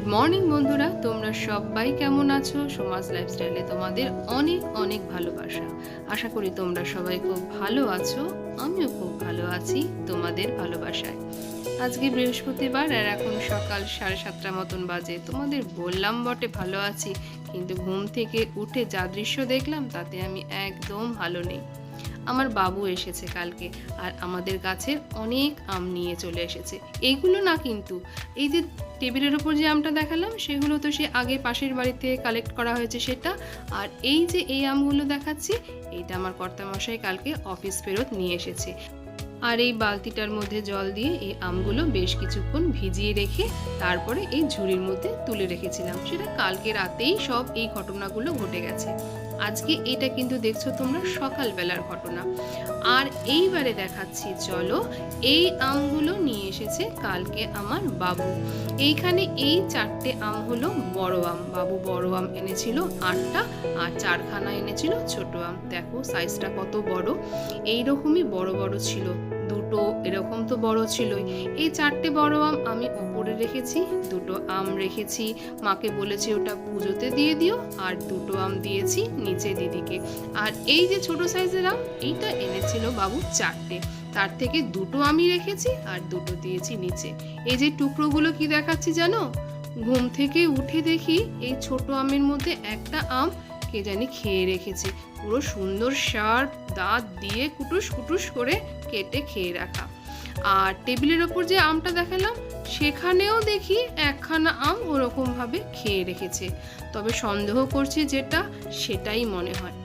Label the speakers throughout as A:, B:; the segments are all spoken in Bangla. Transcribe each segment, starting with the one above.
A: গুড মর্নিং বন্ধুরা, তোমরা সবাই কেমন আছো? সমাজ লাইফস্টাইলে তোমাদের অনেক অনেক ভালোবাসা। আশা করি তোমরা সবাই খুব ভালো আছো, আমিও খুব ভালো আছি তোমাদের ভালোবাসায়। আজকে বৃহস্পতিবার আর এখন সকাল সাড়ে সাতটা মতন বাজে। তোমাদের বললাম বটে, ভালো আছি, কিন্তু ঘুম থেকে উঠে যা দৃশ্য দেখলাম তাতে আমি একদম ভালো নেই। আমার বাবু এসেছে কালকে আর আমাদের গাছের অনেক আম নিয়ে চলে এসেছে। এইগুলো না কিন্তু, এই যে টেবিলের ওপর যে আমটা দেখালাম, সেগুলো তো সে আগে পাশের বাড়িতে কালেক্ট করা হয়েছে সেটা। আর এই যে এই আমগুলো দেখাচ্ছি, এইটা আমার কর্তামশাই কালকে অফিস ফেরত নিয়ে এসেছে। আর এই বালতিটার মধ্যে জল দিয়ে এই আমগুলো বেশ কিছুক্ষণ ভিজিয়ে রেখে তারপরে এই ঝুড়ির মধ্যে তুলে রেখেছিলাম। সেটা কালকে রাতেই সব এই ঘটনাগুলো ঘটে গেছে। আজকে এটা কিন্তু দেখছ তোমরা সকালবেলার ঘটনা। আর এইবারে দেখাচ্ছি, চলো এই আমগুলো নিয়ে এসেছে কালকে আমার বাবু। এইখানে এই চারটে আম হলো বড় আম। বাবু বড় আম এনেছিল, আটটা, আর চারখানা এনেছিল ছোট আম। দেখো সাইজটা কত বড়। এই রকমই বড় বড় ছিল। দুটো এরকম তো বড় ছিলই। এই চারটে বড় আম আমি ওপরে রেখেছি, দুটো আম রেখেছি। মাকে বলেছি ওটা পুজোতে দিয়ে দিও, আর দুটো আম দিয়েছি নিচে দিদিকে। আর এই যে ছোট সাইজের আম, এইটা এনেছিল বাবু চারটে। তার থেকে দুটো আমি রেখেছি আর দুটো দিয়েছি নিচে। এই যে টুকরোগুলো কি দেখাচ্ছি জানো? ঘুম থেকে উঠে দেখি এই ছোট আমের মধ্যে একটা আম কে জানি খেয়ে রেখেছে। পুরো সুন্দর শার্প দাঁত দিয়ে কুটুস কুটুস করে কেটে খেয়ে রাখা। আর টেবিলের ওপর যে আমটা দেখালাম সেখানেও দেখি একখানা আম ওরকমভাবে খেয়ে রেখেছে। তবে সন্দেহ করছি যেটা সেটাই মনে হয়।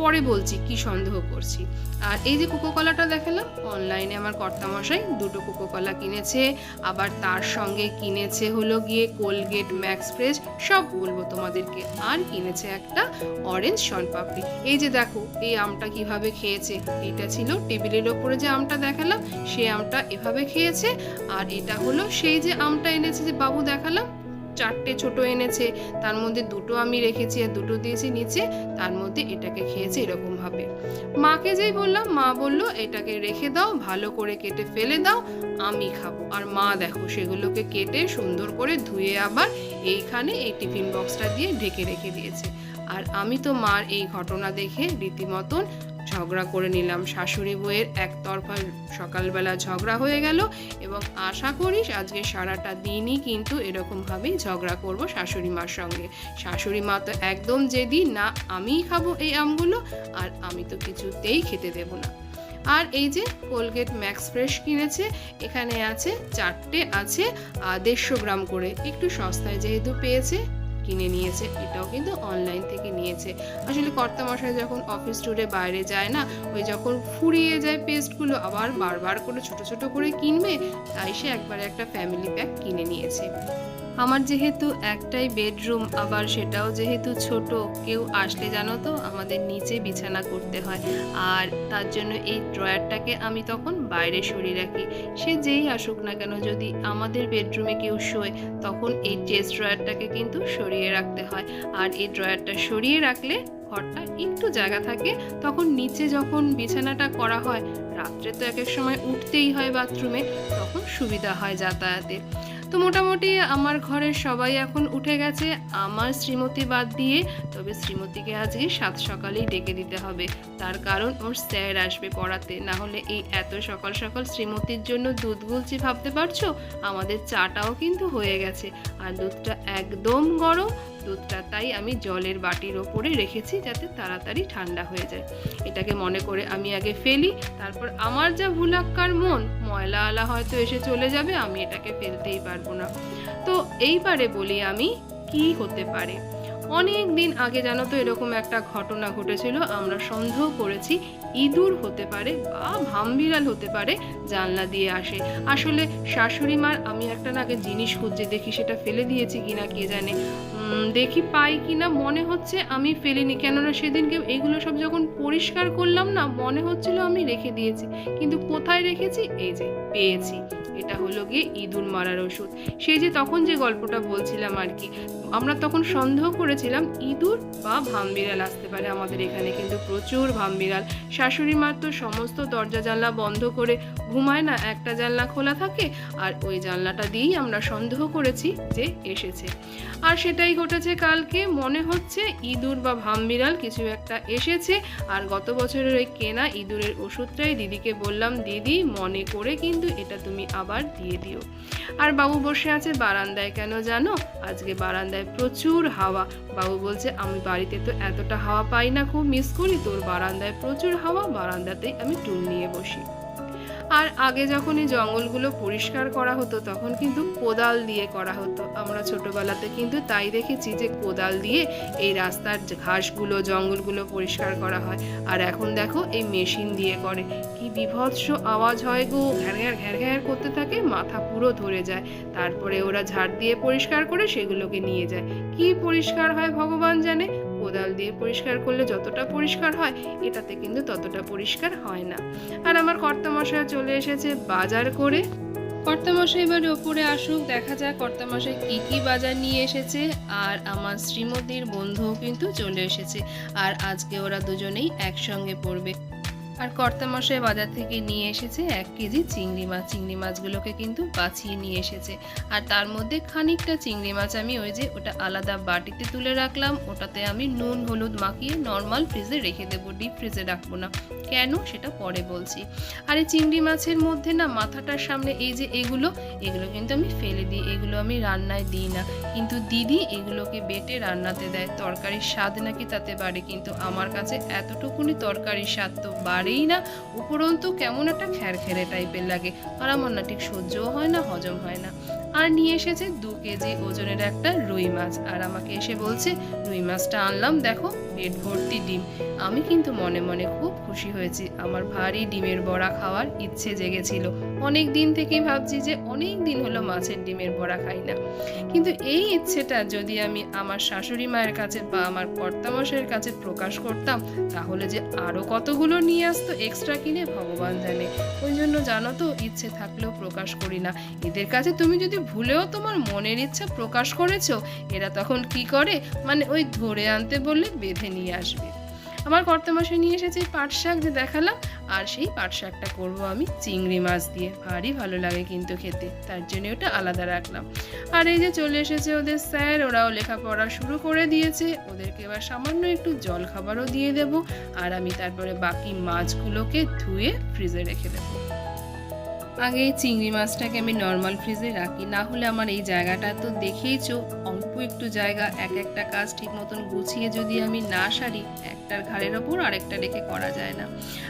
A: পরে বলছি, কি সন্দেহ করছি? আর এই যে কোকোকলাটা দেখালাম অনলাইনে আমার কর্তামশাই দুটো কোকোকলা কিনেছে, আবার তার সঙ্গে কিনেছে হলো গিয়ে কোলগেট ম্যাক্স ফ্রেশ সব বলব তোমাদেরকে। আর কিনেছে একটা অরেঞ্জ শনপাপড়ি। এই যে দেখো, এই আমটা কীভাবে খেয়েছে, এটা ছিল টেবিলের ওপরে যে আমটা দেখালাম সেই আমটা এভাবে খেয়েছে, আর এটা হলো সেই যে আমটা এনেছে যে বাবু দেখালাম চারটে ছোট এনেছে, তার মধ্যে দুটো আমি রেখেছি আর দুটো দিয়েছি নিচে, তার মধ্যে এটাকে খেয়েছে এরকম ভাবে। মাকে যেই বললাম, মা বলল, এটাকে রেখে দাও, ভালো করে কেটে ফেলে দাও, আমি খাব। আর মা দেখো সেগুলোকে কেটে সুন্দর করে ধুয়ে আবার এইখানে এই টিফিন বক্সটা দিয়ে ঢেকে রেখে দিয়েছে। আর আমি তো মার এই ঘটনা দেখে রীতিমতন ঝগড়া করে নিলাম। শাশুড়ি বইয়ের একতরফা সকালবেলা ঝগড়া হয়ে গেল এবং আশা করি আজকে সারাটা দিনই কিন্তু এরকমভাবেই ঝগড়া করব শাশুড়ি মার সঙ্গে। শাশুড়ি মা তো একদম জেদি, না আমিই খাব এই আমগুলো আর আমি তো কিছুতেই খেতে দেব না। আর এই যে কোলগেট ম্যাক্স ফ্রেশ কিনেছে, এখানে আছে চারটে আছে দেড়শো গ্রাম করে। একটু সস্তায় যেহেতু পেয়েছে কিনে নিয়েছে, এটাও কিন্তু অনলাইন থেকে নিয়েছে। আসলে কর্তামশাই যখন অফিস টুরে বাইরে যায় না, ওই যখন ফুরিয়ে যায় পেস্টগুলো আবার বারবার করে ছোট ছোট করে কিনবে, তাই সে একবারে একটা ফ্যামিলি প্যাক কিনে নিয়েছে। আমার যেহেতু একটাই বেডরুম, আবার সেটাও যেহেতু ছোট, কেউ আসলে জানো তো, আমাদের নিচে বিছানা করতে হয়। আর তার জন্য এই ড্রয়ারটাকে আমি তখন বাইরে সরিয়ে রাখি। সে যেই আসুক না কেন, যদি আমাদের বেডরুমে কেউ শোয়, তখন এই চেস্ট ড্রয়ারটাকে কিন্তু সরিয়ে রাখতে হয়। আর এই ড্রয়ারটা সরিয়ে রাখলে ঘরটা একটু জায়গা থাকে, তখন নিচে যখন বিছানাটা করা হয়, রাত্রে তো এক এক সময় উঠতেই হয় বাথরুমে, তখন সুবিধা হয় যাতায়াতে। তো মোটামুটি আমার ঘরের সবাই এখন উঠে গেছে। আমার শ্রীমতী বাদ দিয়ে, তবে শ্রীমতীকে আজকে সাত সকালেই ডেকে দিতে হবে। তার কারণ ওর স্যার আসবে পড়াতে। না হলে এই এত সকাল সকাল শ্রীমতীর জন্য দুধ গুলছি ভাবতে পারছ? আমাদের চাটাও কিন্তু হয়ে গেছে। আর দুধটা একদম গরম দুধটা তাই আমি জলের বাটির ওপরে রেখেছি যাতে তাড়াতাড়ি ঠান্ডা হয়ে যায়। এটাকে মনে করে আমি আগে ফেলি, তারপর আমার যা ভুলাক্কার মন, ময়লা আলা হয়তো এসে চলে যাবে, আমি এটাকে ফেলতেই পারব না। তো এইবারে বলি আমি কি হতে পারে? অনেক দিন আগে জানো তো এরকম একটা ঘটনা ঘটেছিল, আমরা সন্দেহ করেছি ইঁদুর হতে পারে বা ভামবিড়াল হতে পারে, জানলা দিয়ে আসে। আসলে শাশুড়ি মার আমি একটা না আগে জিনিস খুঁজছে দেখি, সেটা ফেলে দিয়েছি কিনা কে জানে। দেখি পাই কি না মনে হচ্ছে আমি ফেলিনি। কেননা সেদিনকে এগুলো সব যখন পরিষ্কার করলাম না, মনে হচ্ছিল আমি রেখে দিয়েছি। কিন্তু কোথায় রেখেছি? এই যে, পেয়েছি। এটা হলো গিয়ে ইঁদুর মারার ওষুধ। সেই যে তখন যে গল্পটা বলছিলাম আর কি, আমরা তখন সন্দেহ করেছিলাম, ইঁদুর বা ভামবিড়াল আসতে পারে আমাদের এখানে। কিন্তু প্রচুর ভামবিড়াল। শাশুড়ি মার তো সমস্ত দরজা জানলা বন্ধ করে ঘুমায় না, একটা জানলা খোলা থাকে আর ওই জানলাটা দিয়েই আমরা সন্দেহ করেছি যে এসেছে। আর সেটাই ঘটেছে কালকে। মনে হচ্ছে ইঁদুর বা ভামবিড়াল কিছু একটা এসেছে। আর গত বছরের ওই কেনা ইঁদুরের ওষুধটাই দিদিকে বললাম, দিদি, মনে করে কিন্তু এটা তুমি আবার দিয়ে দিও। আর বাবু বসে আছে বারান্দায় কেন জানো? আজকে বারান্দায় প্রচুর হাওয়া। বাবু বলছে, আমি বাড়িতে তো এতটা হাওয়া পাই না খুব, মিস করি। তোর বারান্দায় প্রচুর হাওয়া, বারান্দাতেই আমি টুল নিয়ে বসি। আর আগে যখন এই জঙ্গলগুলো পরিষ্কার করা হতো, তখন কিন্তু কোদাল দিয়ে করা হতো। আমরা ছোটবেলাতে কিন্তু তাই দেখেছি যে কোদাল দিয়ে এই রাস্তার ঘাসগুলো, জঙ্গলগুলো পরিষ্কার করা হয়। আর এখন দেখো এই মেশিন দিয়ে করে। কি বিভৎস আওয়াজ হয় গো। ঘ্যার ঘ্যার ঘ্যার ঘ্যার করতে থাকে, মাথা পুরো ধরে যায়। তারপরে ওরা ঝাড় দিয়ে পরিষ্কার করে সেগুলোকে নিয়ে যায়। কি পরিষ্কার হয় ভগবান জানে? কোদাল দিয়ে পরিষ্কার করলে যতটা পরিষ্কার হয়, এটাতে কিন্তু ততটা পরিষ্কার হয় না। আর আমার কর্তামশাই চলে এসেছে বাজার করে। কর্তামশাই এবার ওপরে আসুক, দেখা যাক কর্তামশাই কী কী বাজার নিয়ে এসেছে। আর আমার শ্রীমতির বন্ধুও কিন্তু চলে এসেছে। আর আজকে ওরা দুজনেই একসঙ্গে পড়বে। আর কর্তা মশাই বাজার থেকে নিয়ে এসেছে এক কেজি চিংড়ি মাছ। চিংড়ি মাছগুলোকে কিন্তু বাছিয়ে নিয়ে এসেছে। আর তার মধ্যে খানিকটা চিংড়ি মাছ আমি ওই যে ওটা আলাদা বাটিতে তুলে রাখলাম। ওটাতে আমি নুন, হলুদ মাখিয়ে নর্মাল ফ্রিজে রেখে দেবো ডিপ ফ্রিজে রাখব না। কেন সেটা পরে বলছি। আর এই চিংড়ি মাছের মধ্যে না মাথাটার সামনে এই যে এগুলো এগুলো কিন্তু আমি ফেলে দিই, এগুলো আমি রান্নায় দিই না। কিন্তু দিদি এগুলোকে বেটে রান্নাতে দেয়, তরকারির স্বাদ নাকি তাতে বাড়ে। কিন্তু আমার কাছে এতটুকুনি তরকারির স্বাদ তো বাড়েই না, উপরন্তু কেমন একটা খ্যারখ্যারে টাইপের লাগে। আর আমার না ঠিক সহ্যও হয় না, হজম হয় না। আর নিয়ে এসেছে দু কেজি ওজনের একটা রুই মাছ। আর আমাকে এসে বলছে, রুই মাছটা আনলাম, দেখো। পেট ভর্তি ডিম। আমি কিন্তু মনে মনে খুব খুশি হয়েছি। আমার ভারী ডিমের বড়া খাওয়ার ইচ্ছে জেগেছিল। অনেক দিন থেকেই ভাবছি যে অনেক দিন হলো মাছের ডিমের বড়া খাই না। কিন্তু এই ইচ্ছেটা যদি আমি আমার শাশুড়ি মায়ের কাছে বা আমার কর্তামশের কাছে প্রকাশ করতাম, তাহলে যে আরও কতগুলো নিয়ে আসতো এক্সট্রা কিনে, ভগবান জানে। ওই জন্য জানো তো, ইচ্ছে থাকলেও প্রকাশ করি না। এদের কাছে তুমি যদি ভুলেও তোমার মনের ইচ্ছা প্রকাশ করেছ, এরা তখন কি করে? মানে ওই ধরে আনতে বললে বেঁধে নিয়ে আসবে। আমার কর্তামশাই নিয়ে এসেছে পাট শাক যে দেখালাম, আর সেই পাট শাকটা করব আমি চিংড়ি মাছ দিয়ে। ভারী ভালো লাগে কিন্তু খেতে, তার জন্য ওটা আলাদা রাখলাম। আর এই যে চলে এসেছে ওদের স্যার, ওরাও লেখাপড়া শুরু করে দিয়েছে। ওদেরকে এবার সামান্য একটু জল খাবারও দিয়ে দেব, আর আমি তারপরে বাকি মাছগুলোকে ধুয়ে ফ্রিজে রেখে দেবো। আগে চিংড়ি মাছটাকে আমি নর্মাল ফ্রিজে রাখি, না হলে আমার এই জায়গাটা তো দেখেইছো অল্প একটু জায়গা, এক একটা কাজ ঠিক মতন গুছিয়ে যদি আমি না সারি, একটার ঘাড়ের ওপর আরেকটা রেখে করা যায় না।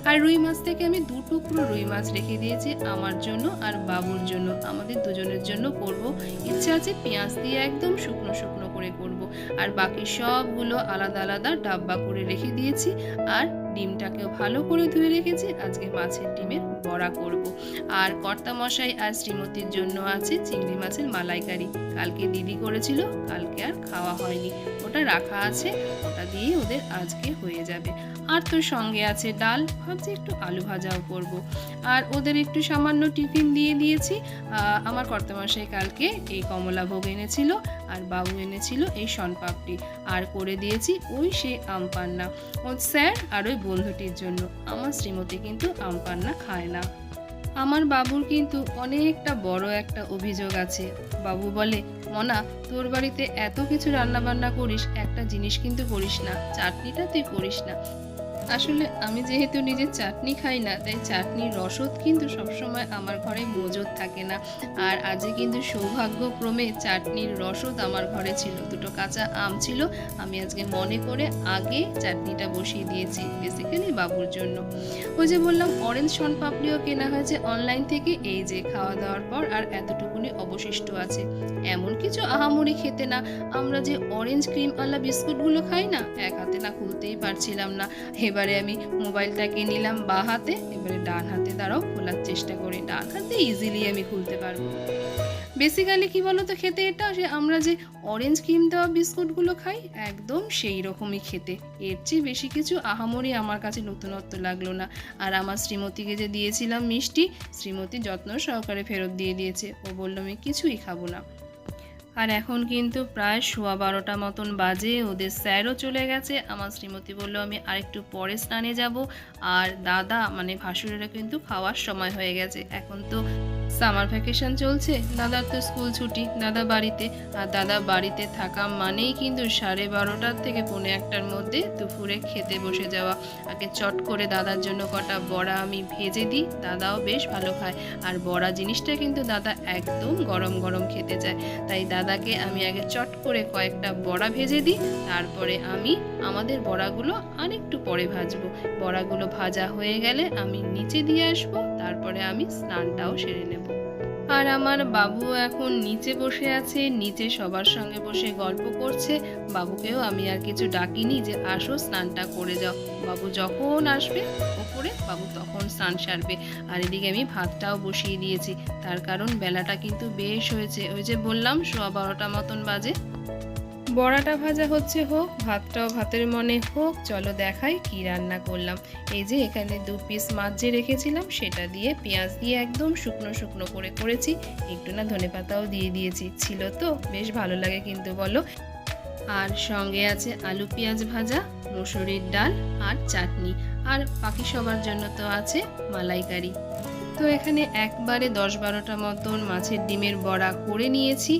A: আর রুই মাছ থেকে আমি দু টুকরো রুই মাছ রেখে দিয়েছি আমার জন্য আর বাবুর জন্য। আমাদের দুজনের জন্য করব। ইচ্ছা আছে পেঁয়াজ দিয়ে একদম শুকনো শুকনো করে করব। আর বাকি সবগুলো আলাদা আলাদা ডাব্বা করে রেখে দিয়েছি। আর ডিমটাকেও ভালো করে ধুয়ে রেখেছি, আজকে মাছের ডিমের বড়া করব। আর কর্তা মশাই আর শ্রীমতীর জন্য আছে চিংড়ি মাছের মালাইকারি। কালকে দিদি করেছিল, কালকে আর খাওয়া হয়নি। ওটা রাখা আছে, ওটা দিয়ে ওদের আজকে হয়ে যাবে। আর তোর সঙ্গে আছে ডাল, ভাবছি একটু আলু ভাজাও করব। আর ওদের একটু সামান্য টিফিন দিয়ে দিয়েছি। আমার কর্তামশাই কালকে এই কমলা ভোগ এনেছিল, আর বাবু এনেছিল এই শনপাপড়ি। আর করে দিয়েছি ওই সে আম পান্না। ও স্যার আর ওই বন্ধুটির জন্য আমার শ্রীমতী কিন্তু আম পান্না খায় না। আমার বাবুর কিন্তু অনেকটা বড় একটা অভিযোগ আছে। বাবু বলে, মনা, তোর বাড়িতে এত কিছু রান্না বান্না করিস, একটা জিনিস কিন্তু করিস না। চাটনিটা তুই করিস না। আসলে আমি যেহেতু নিজে চাটনি খাই না, তাই চাটনির রসদ কিন্তু সবসময় আমার ঘরে মজুদ থাকে না। আর আজকে কিন্তু সৌভাগ্যক্রমে চাটনির রসদ আমার ঘরে ছিল। দুটো কাঁচা আম ছিল, আমি আজকে মনে করে আগে চাটনিটা বসিয়ে দিয়েছি বেসিক্যালি বাবুর জন্য। ওই যে বললাম অরেঞ্জ শন পাপড়িও কেনা হয়েছে অনলাইন থেকে, এই যে খাওয়া দাওয়ার পর, আর এতটুকুনি অবশিষ্ট আছে। এমন কিছু আহামরি খেতে না। আমরা যে অরেঞ্জ ক্রিম আলা বিস্কুটগুলো খাই না, এক হাতে না খুলতেই পারছিলাম না। এবারে আমি মোবাইলটাকে নিলাম বা হাতে, এবারে ডান হাতে দ্বারাও খোলার চেষ্টা করি। ডান হাতে ইজিলি আমি খুলতে পারব। বেসিক্যালি কি বলো তো খেতে এটা? যে আমরা যে অরেঞ্জ ক্রিম দেওয়া বিস্কুটগুলো খাই, একদম সেই রকমই খেতে। এর চেয়ে বেশি কিছু আহামরি আমার কাছে নতুনত্ব লাগল না। আর আমার শ্রীমতীকে যে দিয়েছিলাম মিষ্টি, শ্রীমতী যত্ন সহকারে ফেরত দিয়ে দিয়েছে। ও বলল, আমি কিছুই খাব না। আর এখন কিন্তু প্রায় সোয়া বারোটা মতন বাজে, ওদের স্যারও চলে গেছে। আমার শ্রীমতী বলল, আমি আরেকটু পরে স্নানে যাব। আর দাদা মানে ভাসুরেরা কিন্তু খাওয়ার সময় হয়ে গেছে। এখন তো সামার ভ্যাকেশন চলছে, দাদার তো স্কুল ছুটি, দাদা বাড়িতে। আর দাদা বাড়িতে থাকা মানেই কিন্তু সাড়ে বারোটার থেকে পৌনে একটার মধ্যে দুপুরে খেতে বসে যাওয়া। আগে চট করে দাদার জন্য কটা বড়া আমি ভেজে দিই, দাদাও বেশ ভালো খায়। আর বড়া জিনিসটা কিন্তু দাদা একদম গরম গরম খেতে চায়। তাই দাদাকে আমি আগে চট করে কয়েকটা বড়া ভেজে দিই, তারপরে আমি আমাদের বড়াগুলো আরেকটু পরে ভাজবো। বড়াগুলো ভাজা হয়ে গেলে আমি নিচে দিয়ে আসব, তারপরে আমি স্নানটাও সেরে নেব। আর আমার বাবু এখন নিচে বসে আছে, নিচে সবার সঙ্গে বসে গল্প করছে। বাবুকেও আমি আর কিছু ডাকিনি যে আসো স্নানটা করে যাও। বাবু যখন আসবে ওপরে, বাবু তখন স্নান সারবে। আর এদিকে আমি ভাতটাও বসিয়ে দিয়েছি। তার কারণ বেলাটা কিন্তু বেশ হয়েছে। ওই যে বললাম সোয়া বারোটা মতন বাজে। বড়াটা ভাজা হচ্ছে হোক, ভাতটাও ভাতের মনে হোক, চলো দেখাই কি রান্না করলাম। এই যে এখানে দু পিস মাছ যে রেখেছিলাম, সেটা দিয়ে পেঁয়াজ দিয়ে একদম শুকনো শুকনো করে করেছি। একটু না ধনে পাতাও দিয়ে দিয়েছি, ছিল তো, বেশ ভালো লাগে কিন্তু বলো। আর সঙ্গে আছে আলু পেঁয়াজ ভাজা, মুসুরির ডাল আর চাটনি। আর বাকি সবার জন্য তো আছে মালাইকারি। তো এখানে একবারে দশ বারোটা মতন মাছের ডিমের বড়া করে নিয়েছি।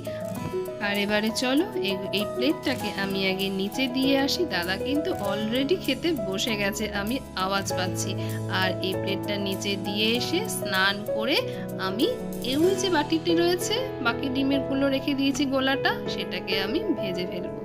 A: আর এবারে চলো, এই- প্লেটটাকে আমি আগে নিচে দিয়ে আসি। দাদা কিন্তু অলরেডি খেতে বসে গেছে, আমি আওয়াজ পাচ্ছি। আর এই প্লেটটা নিচে দিয়ে এসে স্নান করে আমি এই যে বাটিটি রয়েছে, বাকি ডিমেরগুলো রেখে দিয়েছি গোলাটা, সেটাকে আমি ভেজে ফেলব।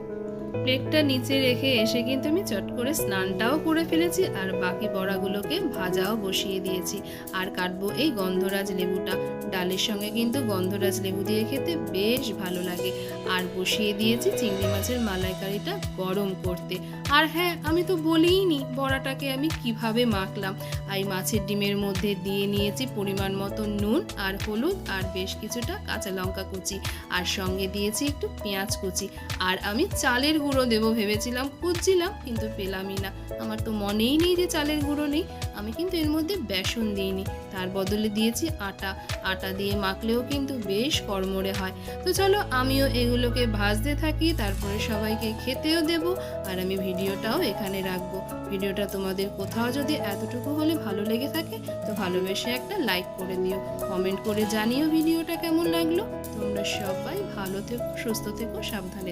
A: প্লেটটা নিচে রেখে এসে কিন্তু আমি চট করে স্নানটাও করে ফেলেছি আর বাকি বড়াগুলোকে ভাজাও বসিয়ে দিয়েছি। আর কাটবো এই গন্ধরাজ লেবুটা। ডালের সঙ্গে কিন্তু গন্ধরাজ লেবু দিয়ে খেতে বেশ ভালো লাগে। আর বসিয়ে দিয়েছি চিংড়ি মাছের মালাইকারিটা গরম করতে। আর হ্যাঁ আমি তো বলিই নি বড়াটাকে আমি কীভাবে মাখলাম। এই মাছের ডিমের মধ্যে দিয়ে নিয়েছি পরিমাণ মতো নুন আর হলুদ আর বেশ কিছুটা কাঁচা লঙ্কা কুচি। আর সঙ্গে দিয়েছি একটু পেঁয়াজ কুচি। আর আমি চালের গুঁড়ো দেবো ভেবেছিলাম, খুঁজছিলাম, কিন্তু পেলামই না। আমার তো মনেই নেই যে চালের গুঁড়ো নেই। আমি কিন্তু এর মধ্যে বেসন দিইনি। তার বদলে দিয়েছি আটা। আটা দিয়ে মাখলেও কিন্তু বেশ কড়মড়ে হয়। তো চলো, আমিও এগুলোকে ভাজতে থাকি, তারপরে সবাইকে খেতেও দেব, আর আমি ভিডিওটাও এখানে রাখব। ভিডিওটা তোমাদের কোথাও যদি এতটুকু হলে ভালো লেগে থাকে, তো ভালোবেসে একটা লাইক করে দিও। কমেন্ট করে জানিও ভিডিওটা কেমন লাগল। তোমরা সবাই ভালো থেকো, সুস্থ থেকো, সাবধানে